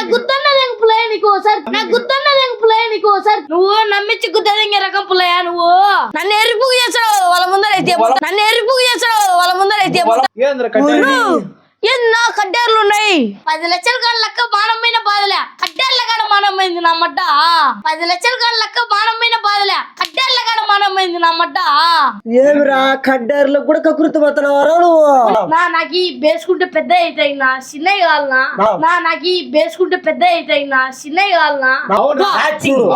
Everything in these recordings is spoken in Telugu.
నాకు గుర్తున్నది ఇంక పులయ్య నీకు సార్. నాకు గుర్తున్నది ఇంక పులయ్య నీకు సార్. నువ్వు నమ్మించి గుర్తుంది ఇంక రకం పులయ్య నువ్వు. నన్ను ఎరుపుకు చేస్తాడు వాళ్ళ ముందర అయితే నన్ను ఎరుపుకు చేస్తాడు వాళ్ళ ముందర అయితే ఎన్నో కడ్డేర్లు ఉన్నాయి? పది లక్షల కాడ లెక్క బాణమైన బాధలే. కడ్డేర్ల కాడ మానమైంది నా మడ్డ పది లక్షల కాడ లెక్క బాణమైన బాధలే. కడ్డేర్ల కాడ మానమైంది నా మడ్డ ఏమిరా కడ్డారులో కూడా కకృతి నువ్వు? నా నాకు ఈ బేసుకుంటే పెద్ద అవుతాయి నా కావాలనా? నా. నాకు ఈ బేసుకుంటే పెద్ద అవుతాయి నా అవునా?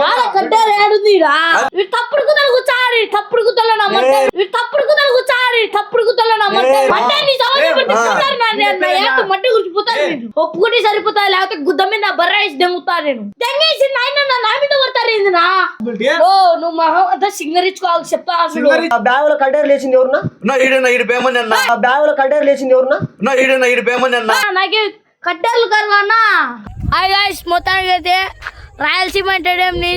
యాడ కడ్డారు ఏడుందిరా ఇవి తప్పుడు కుదలు కూర్చారి తప్పుడు కుదలు నమ్మంటారు ఇవి తప్పుడు కుదలు కూర్చారి తప్పుడు కుదలు నీ నా నా మట్టి నేను. ఒప్పుకుంటే సరిపోతా లేకపోతే గుద్ద మీద నా బర్ర వేసి దెంగుతా నేను. దెంగేసి నాయన నా మీద ఓ నువ్వు మొహం అంతా సింగరించుకోవాలి చెప్తా అసలు ఆ బ్యాగ్లో కడ్డారు లేచింది ఎవరున్నా? నా ఈడన్నా ఈడు పేమని అన్న ఆ బ్యాగ్లో కడ్డారు లేచింది ఎవరున్నా? నా ఈడన్నా ఈడు పేమని అన్న ఆ, నాకే కట్టారు కర్వానా హాయ్ గాయ్స్ మొత్తానికి అయితే రాయలసీమ ఎంటర్టైన్మెంట్ని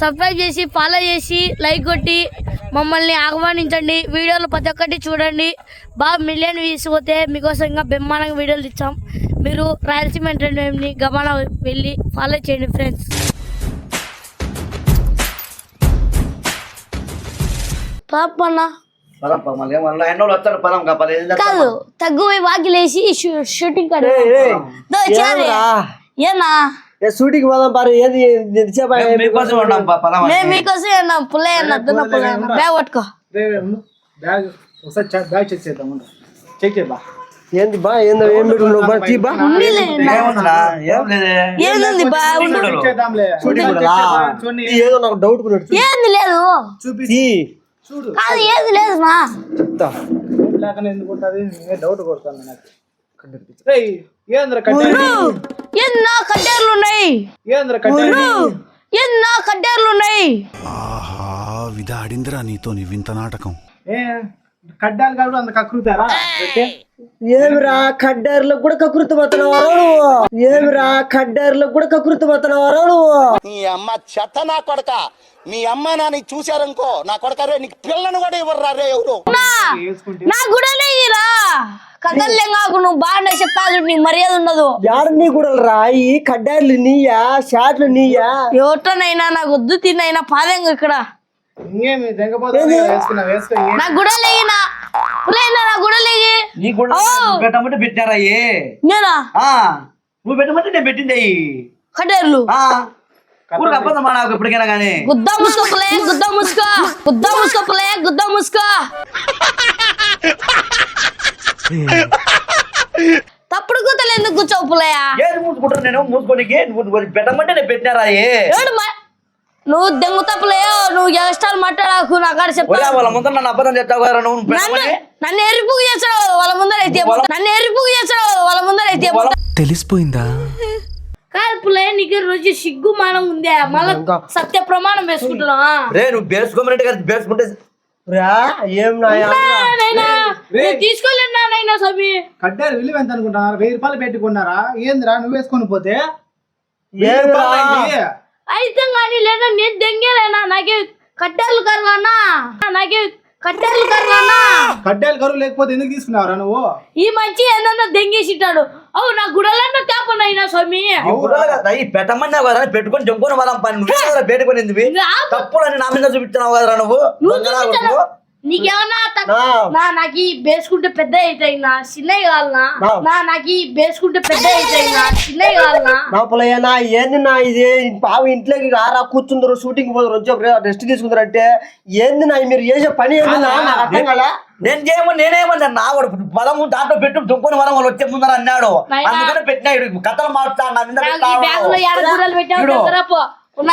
సబ్స్క్రైబ్ చేసి ఫాలో చేసి లైక్ కొట్టి మమ్మల్ని ఆహ్వానించండి. వీడియోలు ప్రతి ఒక్కటి చూడండి. బాగా మిలియన్ వ్యూస్ పోతే మీకోసం ఇంకా బ్రహ్మాండంగా వీడియోలు ఇచ్చాం మీరు రాయలసీమ ఎంటర్టైన్మెంట్ని గమన వెళ్ళి ఫాలో చేయండి ఫ్రెండ్స్. పాపన్నా కాదు తగ్గు వాకిలేసి షూటింగ్? ఏనా? ఏ షూటింగ్ పోదాం పారు ఏది? మీకోసం మేము మీకోసం అన్నా. పుల్లయ్య అన్న దున్న పుల్లయ్య అన్న. బ్యాగ్ పట్టుకో. బ్యాగ్ ఒకసారి బ్యాగ్ చెక్ చేద్దాం. చెక్ చేయబా ఏంది బా ఏందో ఏం పెట్టుకున్నావు బా తీ బా. ఉండిలే నా. ఏముందిరా? ఏం లేదే. ఏంది బా ఏదో నాకు డౌట్ కొన్నాడు ఏంది లేదు? చూపి. కాదు ఏది లేదు మా. చెప్తా. లేకనే ఎందుకు ఉంటుంది నేనే డౌట్ నాకు. ఏంద్ర కట్టే ఎన్నో కడ్డేర్లు ఉన్నాయి ఏంద్ర కట్టే ఎన్నో కడ్డేర్లు ఉన్నాయి ఆహా విధాడిందిరా నీతో నీ వింత నాటకం. ఏ కడ్డాలు కాదు అంత కక్కుతారా? ఏమిరా కడ్డారులో కూడా కకృతి పోతున్నావారా నువ్వు? ఏమిరా కడ్డారులో కూడా కకృతి పోతున్నావారా నువ్వు? నీ అమ్మ చెత్త నా కొడక. మీ అమ్మ నాని చూశారనుకో నా కొడక రే నీకు పిల్లను కూడా ఇవ్వరు రే ఎవరు? నా గుడలే ఇరా కథల్లే కాకు నువ్వు బాగా చెప్తాదు నీకు మర్యాద ఉండదు. యాడ నీ కూడా రా ఈ కడ్డారులు నీయా షాట్లు నీయా? ఎవటనైనా నాకు వద్దు తిన్నైనా పాదం ఇక్కడ? ఇంకేమి? తెగపోతే వేసుకున్నా వేసుకో ఏ- నా గుడలేగినా పుల్లయ్య నా గుడలేగి నీ కూడా నువ్వు పెట్టమంటే పెట్టారా ఏ? నేనా? ఆ, నువ్వు పెట్టమంటే నేను పెట్టింది అయ్యి కడ్డేర్లు ఊరికి అబద్ధం నాకు ఎప్పటికైనా కానీ. గుద్ద ముసుకో పులే గుద్ద ముసుకో. గుద్ద ముసుకో పులే గుద్ద ముసుకో. తప్పుడు గుద్దలు ఎందుకు కూర్చోవు ఏది మూసుకుంటారు నేను? మూసుకోనికి? నువ్వు పెట్టమంటే నేను పెట్టినారా ఏ? ఏడు నువ్వు దెంగుతా పులయ్యో నువ్వు ఎగస్టాల్ మాట్లాడకు నా కాడ చెప్తా వాళ్ళ ముందర నన్ను అబద్ధం చెప్తావు కదా నువ్వు నన్ను పెట్టమని నన్ను ఎరుపుకు చేస్తాడు వాళ్ళ ముందర అయితే నన్ను ఎరుపుకు చేస్తాడు వాళ్ళ ముందర అయితే తెలిసిపోయిందా? కాదు పులయ్య నీకు రోజు సిగ్గు మానం ఉందే. మళ్ళా సత్య ప్రమాణం వేసుకుంటున్నా రే నువ్వు బేసుకోమన్నట్టు కదా బేసుకుంటే రా ఏం తీసుకోలేను నాయనా స్వామి కడ్డాలు విలువ ఎంత అనుకుంటున్నారు వెయ్యి రూపాయలు పెట్టుకున్నారా? ఏందిరా నువ్వు వేసుకొని పోతే? అయితే కానీ లేదా నేను దెంగేలేనా నాకే కట్టాలు కర్వానా నాకే కట్టాలు కర్వానా కడ్డాలు కరువు లేకపోతే ఎందుకు తీసుకున్నావురా నువ్వు? ఈ మంచి ఏదన్నా దెంగేసిట్టాడు. అవు నా గుడలన్న తేపనైనా స్వామి. ఈ పెట్టమన్నావు కదా పెట్టుకొని జంపుకొని వాళ్ళం పని. నువ్వే ఇంకా ఆపు. తప్పులని నా మీద చూపించినావు కదరా నువ్వు? నీకేమన్నా నాకు ఈ బేసుకుంటే పెద్ద అవుతాయి నా చిన్నవి కావాలనా? నా. నాకు ఈ బేసుకుంటే పెద్ద అవుతాయి నా చిన్నవి కావాలనా? నా పులయ్య నా ఏంది నా ఇది? బావ ఇంట్లోకి రారా కూర్చుందరు షూటింగ్ పోదురు వచ్చి రెస్ట్ తీసుకుందరు అంటే ఏంది నా మీరు చేసే పని ఏంది నా? నాకు అర్థం కదా నేను చేయమని నేనేమన్నా నా వాడు బలము దాంట్లో పెట్టు దుంకొని వరం వాళ్ళు వచ్చే ముందర అన్నాడు. అందుకని పెట్టినాడు. కథలు మారుతా నా మీద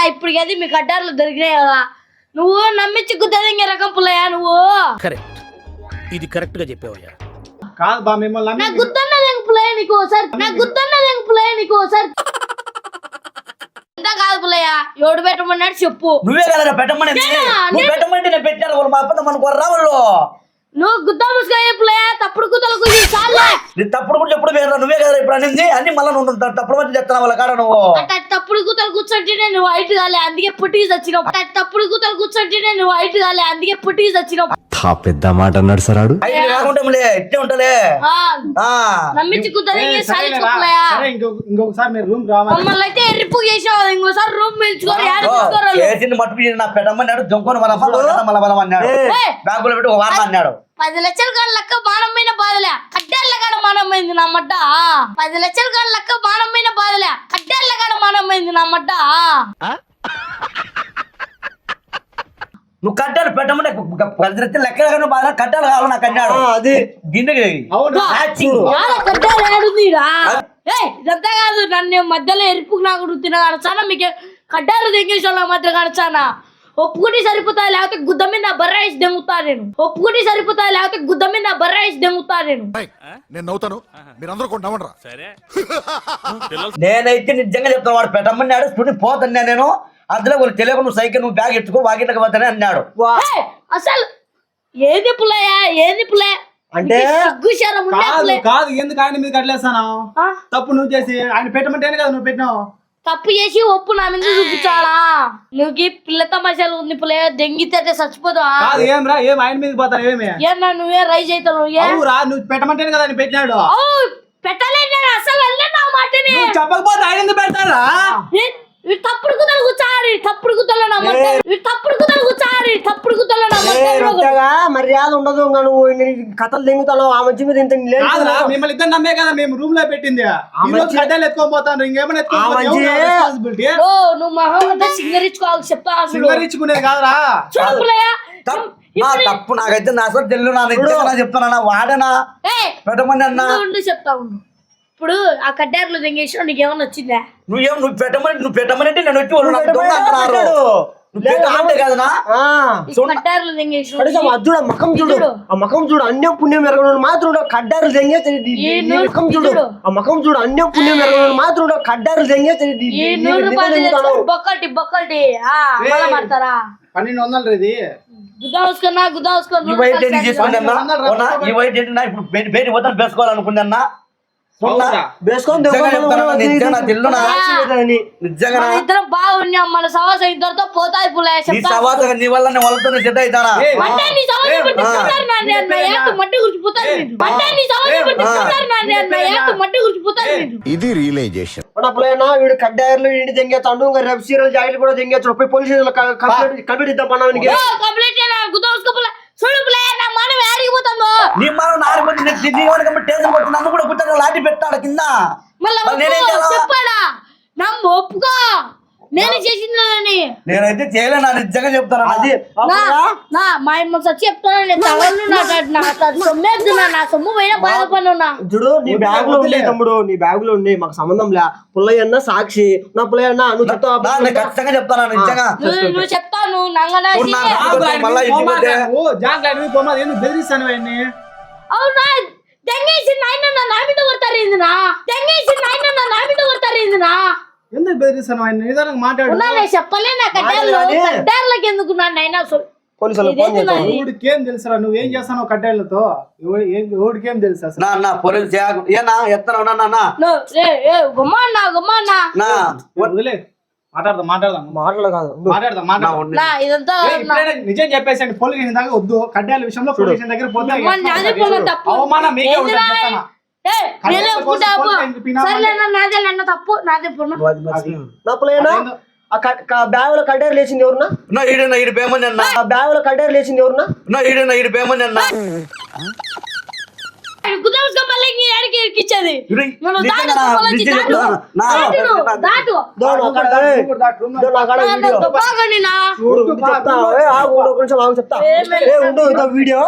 ఇప్పుడు అది మీ కడ్డార్లు దొరికినాయి కదా. నువ్వు నమ్మించి గుద్దదింగే రకం పుల్లయ్యా నువ్వు. కరెక్ట్ ఇది కరెక్ట్గా చెప్పావయ్యా. కాదు బా మిమ్మల్ని నాకు నమ్మి గుర్తున్నది ఇంక పుల్లయ్య నీకు సార్ నాకు గుర్తున్నది ఇంక పుల్లయ్య నీకు సార్ ఇంత కాదు పుల్లయ్య. ఎవడు పెట్టమన్నాడు చెప్పు. నువ్వే కదా పెట్టమని? నువ్వు పెట్టమంటే నేను పెట్టాను వాళ్ళు మా అప్పన్న మనకు రా వాళ్ళు. నువ్వు గుద్దా ముసుగా పుల్లయ్య తప్పుడు గుద్దలు కుది చాలు. నీ తప్పుడు కూడా ఎప్పుడు వేరే నువ్వే కదా ఇప్పుడు అనింది. అన్ని మళ్ళీ నువ్వు తప్పుడు మంది చెప్తాను వాళ్ళ కాడ నువ్వు. అంటే తప్పుడు కూతలు కూర్చోంటే నేను వైట్ కాలే. అందుకే పుట్టికి చచ్చినావు. అంటే తప్పుడు కూతలు కూర్చోంటే నేను వైట్ కాలే. అందుకే పుట్టికి చచ్చినావు. ఆ పెద్ద మాట అన్నాడు సరాడు ఇట్టే ఉంటలే నమ్మించి సరే ఇంకొక- ఇంకొకసారి మీరు రూమ్ రావాలి మమ్మల్ని అయితే ఎర్రిపు చేసావు ఇంకోసారి రూమ్ పిలుచుకోరు యాడ చేసింది నా జంకొని వరం మళ్ళీ వరం అన్నాడు. బ్యాంకులో పెట్టి ఒక వారం అన్నాడు. పది లక్షల కాడ లెక్క బాణమైన బాధలే. కడ్డాళ్ళ కాడ మానమైంది నా మడ్డ. పది లక్షల కాడ లెక్క బాణమైన బాధలే. కడ్డాళ్ళ కాడ మానమైంది నా మడ్డ. నువ్వు కట్టాలు పెట్టమని పది రెత్తి లెక్కలు బాగా కట్టాలు కావాలి నాకు అన్నాడు. అది. ఏయ్ ఇదంతా కాదు నన్ను మధ్యలో ఎరుపుకు నాకు తిన కడచానా మీకు కడ్డాలు తెంగేసి వాళ్ళ మధ్య కడచానా ఒప్పుకుంటే సరిపోతాయి లేకపోతే గుద్ద మీద నా బర్ర వేసి దెంగుతా నేను. ఒప్పుకుంటే సరిపోతాయి లేకపోతే గుద్ద మీద నా బర్ర వేసి దెంగుతా నేను. నేను నవ్వుతాను. మీరందరూ కూడా నేనైతే నిజంగా చెప్తాను వాడు పెట్టమన్నాడు స్టూడెంట్ పోతున్నా నేను. అందులో వాళ్ళు తెలియక నువ్వు సైకిల్ నువ్వు బ్యాగ్ ఎత్తుకో వాకిట్లకి పోతానే అన్నాడు. అసలు ఏది పుల్లయ్యా ఏది పుల్లే అంటే కాదు. కాదు ఎందుకు ఆయన మీద కట్టలేస్తాను? తప్పు నువ్వు చేసి ఆయన పెట్టమంటేనే కదా నువ్వు పెట్టినావు. తప్పు చేసి ఒప్పు నా మీద చూపించాలా? నువ్వు పిల్ల తమాషాలు ఉంది పులే దెంగితే చచ్చిపోతావా? కాదు ఏం రా ఏం ఆయన మీద పోతాను ఏమి? ఏమన్నా నువ్వే రైజ్ అవుతావు ఏ? అవురా నువ్వు పెట్టమంటేనే కదా ఆయన పెట్టినాడు. ఓ, పెట్టలేదు నేను అసలు అనలేదు నా మాటని. నువ్వు చెప్పకపోతే ఆయన ఎందుకు పెడతారా తప్పుడు కుదలు కూర్చారి తప్పుడు కుదలు వీడు తప్పుడు కుదలు మర్యాద ఉండదు ఇంకా నువ్వు కథలు దింగుతావు ఆ మంచి మీద ఇంత మిమ్మల్ని ఇద్దరు నమ్మే కదా మేము రూమ్లో పెట్టింది. ఈ రోజు మంచి- గడ్డలు ఎత్తుకొని పోతాను ఇంకేమైనా నువ్వు మహమ్మద్ సింగరించుకోవాలి చెప్తా అసలు. సింగర్ ఇచ్చుకునేది కాదురా తప్పు నా తప్పు నాకైతే నా అసలు తెల్లు నా నిజంగా చెప్తానా వాడనా? ఏయ్, పెట్టమని అన్నా? చెప్తా ఇప్పుడు ఆ కడ్డారులు తెంగేసిన నీకేమన్నా వచ్చిందా నువ్వేం నువ్వు పెట్టమని నువ్వు పెట్టమని అంటే నేను వచ్చి వాళ్ళు అంటున్నారు. చూడు ఆ. మకం చూడు. ఆ మకం చూడు అన్యం పుణ్యం ఎరగను మాత్రం కడ్డారు మకం చూడు. ఆ మకం చూడు అన్యం పుణ్యం ఎరగను మాత్రం కడ్డారు బొక్కటి బొక్కటి. పన్నెండు వందలు ఇది. ఈ వైట్ ఏంటి. ఈ వైట్ ఏంటి? ఇప్పుడు బయట పోతాను వేసుకోవాలనుకున్నా ఇద్దరం బాగున్నాం మన సవాసం ఇద్దరితో పోతాయి పులే సవాసగా నీ వల్ల వాళ్ళతో సెట్ సవాసం సవాసం మీరు ఇది రియలైజేషన్ అప్పుడైనా వీడు కడ్డారులు ఇంటి తెంగేస్తాడు ఇంకా రేపు సీరియల్ జాకెట్ కూడా తెంగేస్తాడు పోయి పోలీస్ స్టేషన్ కంప్లీట్ ఇద్దాం కంప్లీట్ చూడు పులే నా మనం ఏడిగిపోతాము నీ మనం మంది నీ- అమ్మ టేషన్ కొట్టి నన్ను కూడా కూర్చొని లాఠీ పెట్టాడు కింద. మళ్ళీ నేనేం? చెప్పాడా? నమ్ము ఒప్పుకో. నేను చేసిందని నేనైతే చేయలే నా నిజంగా చెప్తాను అది నా అప్పుడా నా మా అమ్మ సచ్చి చెప్తాను తగలు నా సొమ్ము పోయినా బాధపడున్నా చూడు నీ బ్యాగ్లో ఉండే తమ్ముడు నీ బ్యాగ్లో ఉండే మాకు సంబంధం లే. పుల్లయ్య అన్న సాక్షి. నా పుల్లయ్య అన్న నువ్వు నా- చెప్తావా? ఖచ్చితంగా చెప్తాను నిజంగా. నువ్వు నువ్వు చెప్తాను మళ్ళా పోతే- నువ్వు జాగ్రత్త ఆయన మీద పోమాక ఎందుకు బెదిరిస్తాను ఆయన్ని? అవునా? తెంగేసి నాయన నా మీద కొడతారు ఏందినా తెంగేసి నాయన నా మీద కొడతారు ఏందినా ఎందుకు బెదిరిస్తాను ఆయన? నిదానంగా మాట్లాడు. ఉన్నా చెప్పలే నా మాట్లాడాలి. కడ్డార్లకి ఎందుకు నా నైనా పోలీసులకు ఫోన్ ఇదేంటి చేద్దాం. మరి? ఎవడికేం తెలుసురా? నువ్వేం చేస్తావు కట్టేళ్ళతో ఎవడికేం తెలుసు అసలు? నా నా పొరలు చేయకు ఏనా ఎత్తనా నా నా గుమ్మా అన్నా గుమ్మా అన్నా నా వదిలే. మాట్లాడదాం మాట్లాడదాం. మాటలు కాదు నువ్వు మాట్లాడదాం నా మాట్లాడదాం. ఉండి. నా ఇదంతా ఏ, ఇప్పుడైనా నిజం చెప్పేసండి పోలీస్ స్టేషన్ దగ్గర వద్దు. కడ్డాల విషయంలో పోలీస్ స్టేషన్ దగ్గర పోతే నాదే తప్పు. అవమానం మీకే ఉంటుంది ఏందిరా? చెప్తానా? పినా సర్లే నా ఆ బ్యాగ్లో కడ్డారు లేచింది ఎవరున్నా? నా ఈడన్నా ఈడు అన్నా. ఆ బ్యాగ్లో కడ్డారు లేచింది ఎవరున్నా? ఈడన్నా ఈడు అన్నా. చెప్తా. ఉండు, చెప్తా. ఉండు వీడియో.